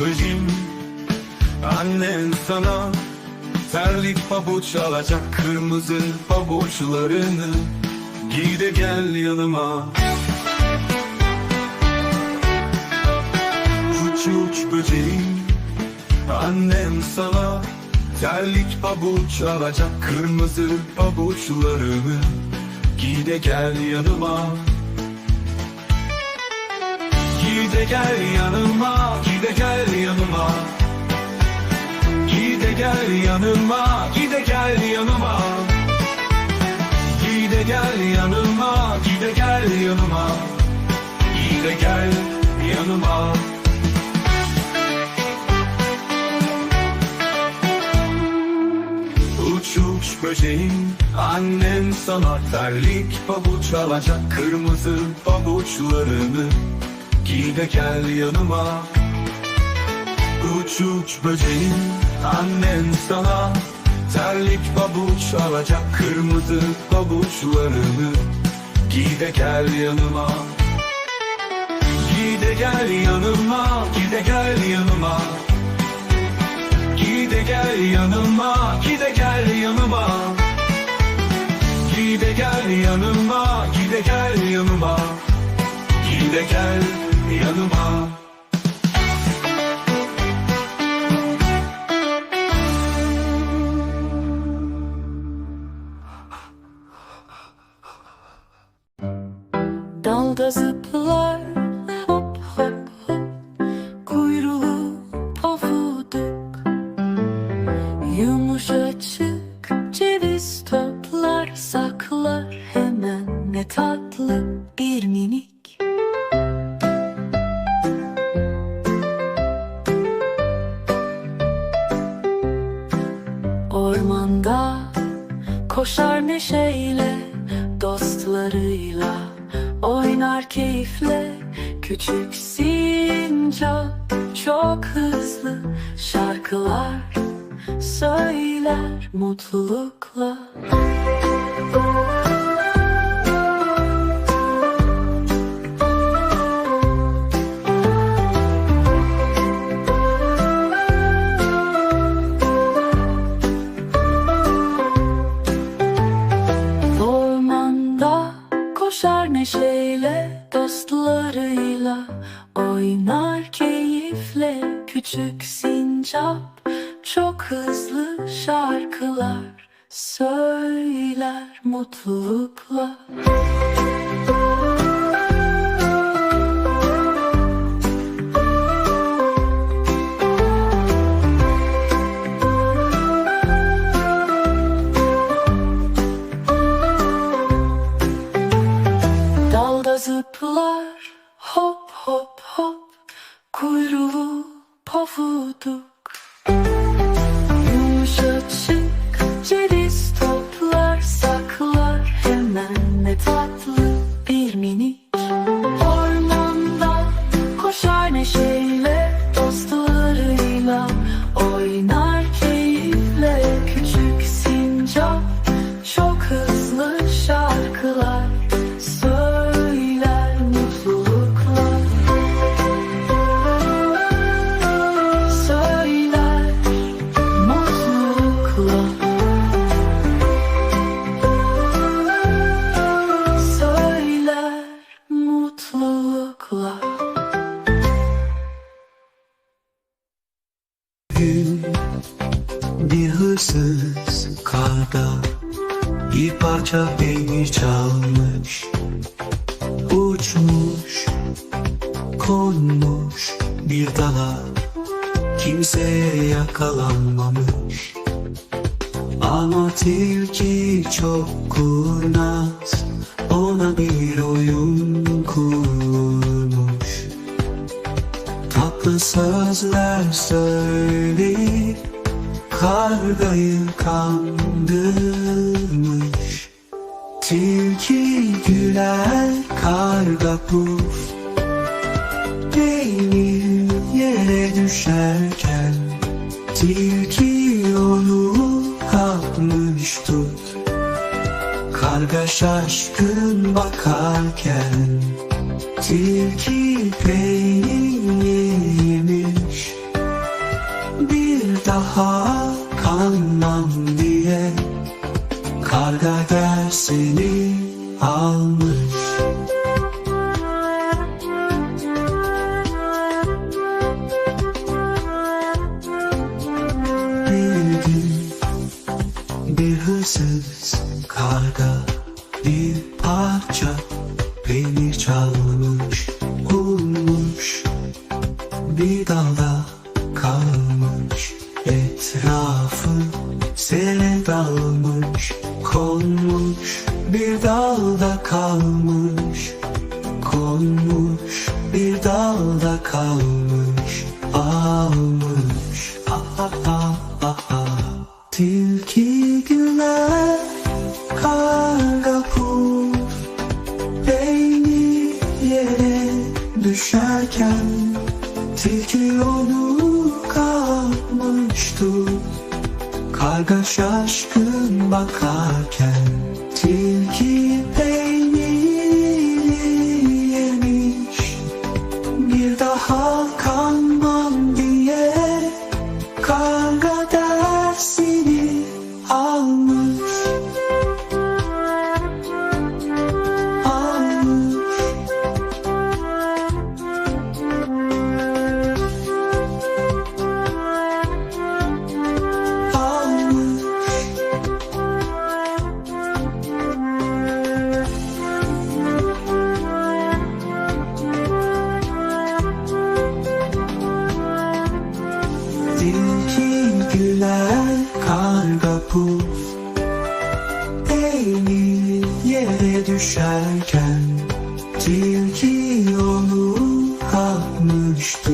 böcüm Annen sana terlik pabuç alacak Kırmızı pabuçlarını Giy de gel yanıma. Uç uç böceğim Annem sana terlik pabuç alacak Kırmızı pabuçlarını Giy de gel yanıma Giy de gel yanıma Giy de gel yanıma. Giy de gel yanıma Giy de gel yanıma. Giy de gel yanıma Giy de gel yanıma. Giy de gel yanıma. Uç böceğim Annen sana terlik pabuç alacak Kırmızı pabuçlarını Yine gel yanıma. Uç uç böceğim annen sana. Terlik babuç alacak kırmızı babuçlarını. Gide gel yanıma. Gide gel yanıma Gide gel yanıma. Gide gel yanıma Gide gel yanıma. Gide gel yanıma Gide gel yanıma. Gide gel, yanıma yanıma. Dalda zıplar hop Yumuşacık ceviz toplar Saklar hemen ne tatlı koşar neşeyle dostlarıyla. Oynar keyifle küçük sincap. Çok hızlı şarkılar söyler mutlulukla küçük sincap Çok hızlı şarkılar söyler mutlulukla confuso. Bir parça peynir çalmış uçmuş konmuş bir dala. Kimseye yakalanmamış. Ama tilki çok kurnaz ona bir oyun kurmuş. Tatlı sözler söyleyip Kargayı kandırmış Tilki güler karga puf Peynir yere düşerken Tilki onu kapmış tut. Karga şaşkın bakarken Tilki peynir yemiş. Daha kalmam diye Karga dersini almış. Gün bir hırsız karga bir parça peynir çalmış bulmuş bir dalda konmuş bir dalda kalmış almış ah ah ah ah ah. Tilki güler karga puf Beyni yere düşerken Tilki onu kapmıştı Karga şaşkın bakarken Tilki Bir güler karga puf Peynir yere düşerken Tilki onu kapmıştı